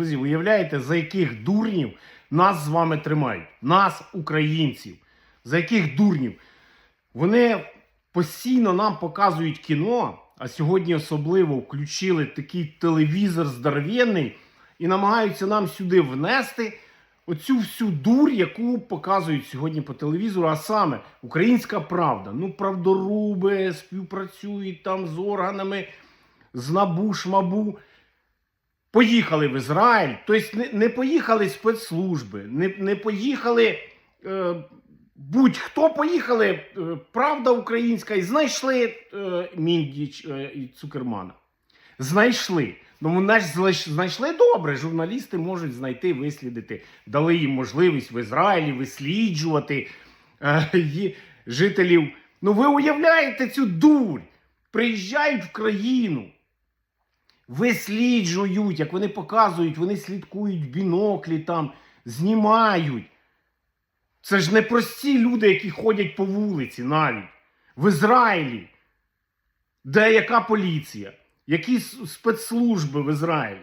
Друзі, уявляєте, за яких дурнів нас з вами тримають? Нас, українців. За яких дурнів? Вони постійно нам показують кіно, а сьогодні особливо включили такий телевізор здоровенний і намагаються нам сюди внести оцю всю дур, яку показують сьогодні по телевізору, а саме українська правда. Ну, правдоруби співпрацюють там з органами, з набу, шмабу. Поїхали в Ізраїль, тобто не, не поїхали спецслужби, не, не поїхали. Е, Будь-хто поїхали, е, правда українська, і знайшли е, Міндіч е, і Цукермана. Знайшли. Ну, вони ж знайшли добре. Журналісти можуть знайти, вислідити. Дали їм можливість в Ізраїлі висліджувати е, жителів. Ну, ви уявляєте цю дурь? Приїжджають в країну, висліджують, як вони показують, вони слідкують біноклі там, знімають. Це ж не прості люди, які ходять по вулиці навіть. В Ізраїлі. Де яка поліція? Які спецслужби в Ізраїлі?